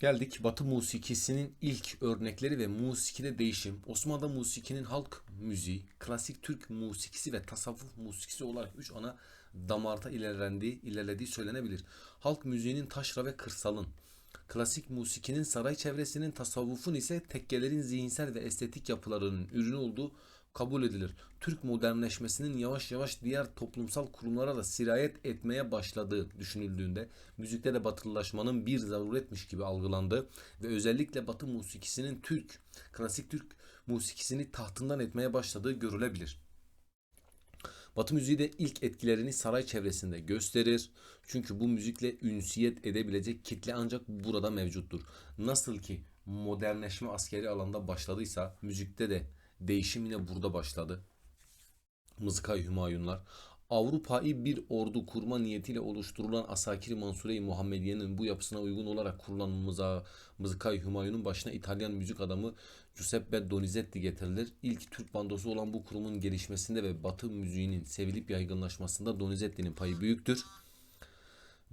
Geldik Batı musikisinin ilk örnekleri ve musikide değişim. Osmanlı musikinin halk müziği, klasik Türk musikisi ve tasavvuf musikisi olarak üç ana damarda ilerlendiği, ilerlediği söylenebilir. Halk müziğinin taşra ve kırsalın, klasik musikinin saray çevresinin, tasavvufun ise tekkelerin zihinsel ve estetik yapılarının ürünü olduğu kabul edilir. Türk modernleşmesinin yavaş yavaş diğer toplumsal kurumlara da sirayet etmeye başladığı düşünüldüğünde müzikte de batılılaşmanın bir zaruretmiş gibi algılandığı ve özellikle Batı musikisinin Türk, klasik Türk musikisini tahtından etmeye başladığı görülebilir. Batı müziği de ilk etkilerini saray çevresinde gösterir. Çünkü bu müzikle ünsiyet edebilecek kitle ancak burada mevcuttur. Nasıl ki modernleşme askeri alanda başladıysa müzikte de değişim yine burada başladı. Mızıkay Hümayunlar. Avrupa'yı bir ordu kurma niyetiyle oluşturulan Asakir Mansure-i Muhammediye'nin bu yapısına uygun olarak kurulan mıza, Mızıkay Hümayun'un başına İtalyan müzik adamı Giuseppe Donizetti getirilir. İlk Türk bandosu olan bu kurumun gelişmesinde ve Batı müziğinin sevilip yaygınlaşmasında Donizetti'nin payı büyüktür.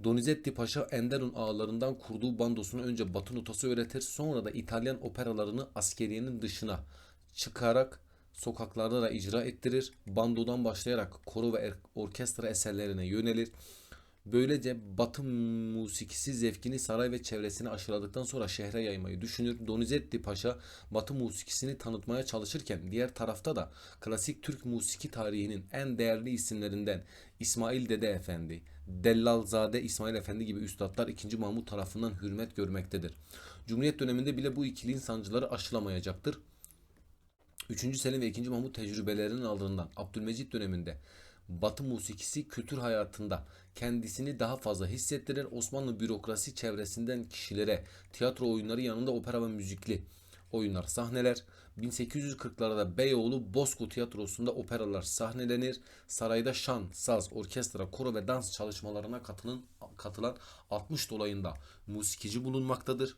Donizetti Paşa Enderun ağalarından kurduğu bandosunu önce Batı notası öğretir, sonra da İtalyan operalarını askeriyenin dışına çıkarak sokaklarda da icra ettirir. Bandodan başlayarak koro ve er- orkestra eserlerine yönelir. Böylece Batı musikisi zevkini saray ve çevresine aşıladıktan sonra şehre yaymayı düşünür. Donizetti Paşa Batı musikisini tanıtmaya çalışırken diğer tarafta da klasik Türk musiki tarihinin en değerli isimlerinden İsmail Dede Efendi, Dellalzade İsmail Efendi gibi üstadlar 2. Mahmut tarafından hürmet görmektedir. Cumhuriyet döneminde bile bu ikiliğin sancıları aşılamayacaktır. 3. Selim ve 2. Mahmut tecrübelerinin ardından Abdülmecit döneminde Batı musikisi kültür hayatında kendisini daha fazla hissettiren Osmanlı bürokrasi çevresinden kişilere tiyatro oyunları yanında opera ve müzikli oyunlar sahneler. 1840'larda Beyoğlu Bosco Tiyatrosu'nda operalar sahnelenir. Sarayda şan, saz, orkestra, koro ve dans çalışmalarına katılan, katılan 60 dolayında musikici bulunmaktadır.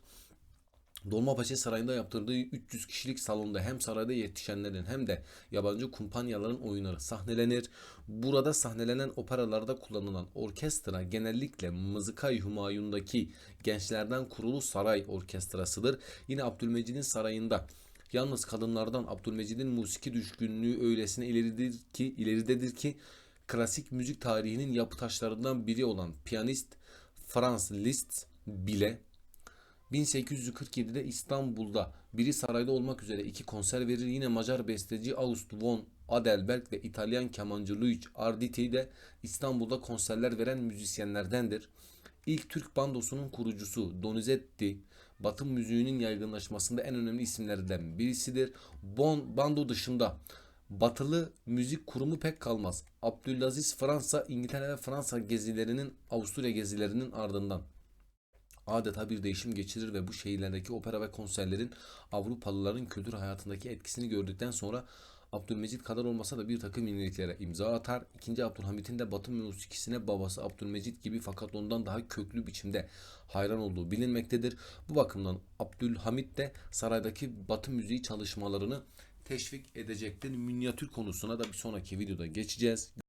Dolmabahçe Sarayı'nda yaptırdığı 300 kişilik salonda hem sarayda yetişenlerin hem de yabancı kumpanyaların oyunları sahnelenir. Burada sahnelenen operalarda kullanılan orkestra genellikle Mızıkay Humayun'daki gençlerden kurulu saray orkestrasıdır. Yine Abdülmecid'in sarayında Yalnız kadınlardan Abdülmecid'in musiki düşkünlüğü öylesine ileridir ki ileridedir ki klasik müzik tarihinin yapı taşlarından biri olan piyanist Franz Liszt bile 1847'de İstanbul'da biri sarayda olmak üzere iki konser verir. Yine Macar besteci August von Adelberg ve İtalyan kemancı Luigi Arditi de İstanbul'da konserler veren müzisyenlerdendir. İlk Türk bandosunun kurucusu Donizetti, Batı müziğinin yaygınlaşmasında en önemli isimlerden birisidir. Bon, bando dışında Batılı müzik kurumu pek kalmaz. Abdülaziz Fransa, İngiltere ve Fransa gezilerinin, Avusturya gezilerinin ardından adeta bir değişim geçirir ve bu şehirlerdeki opera ve konserlerin Avrupalıların kültür hayatındaki etkisini gördükten sonra Abdülmecit kadar olmasa da bir takım yeniliklere imza atar. İkinci Abdülhamit'in de Batı musikisine babası Abdülmecit gibi fakat ondan daha köklü biçimde hayran olduğu bilinmektedir. Bu bakımdan Abdülhamit de saraydaki Batı müziği çalışmalarını teşvik edecektir. Minyatür konusuna da bir sonraki videoda geçeceğiz.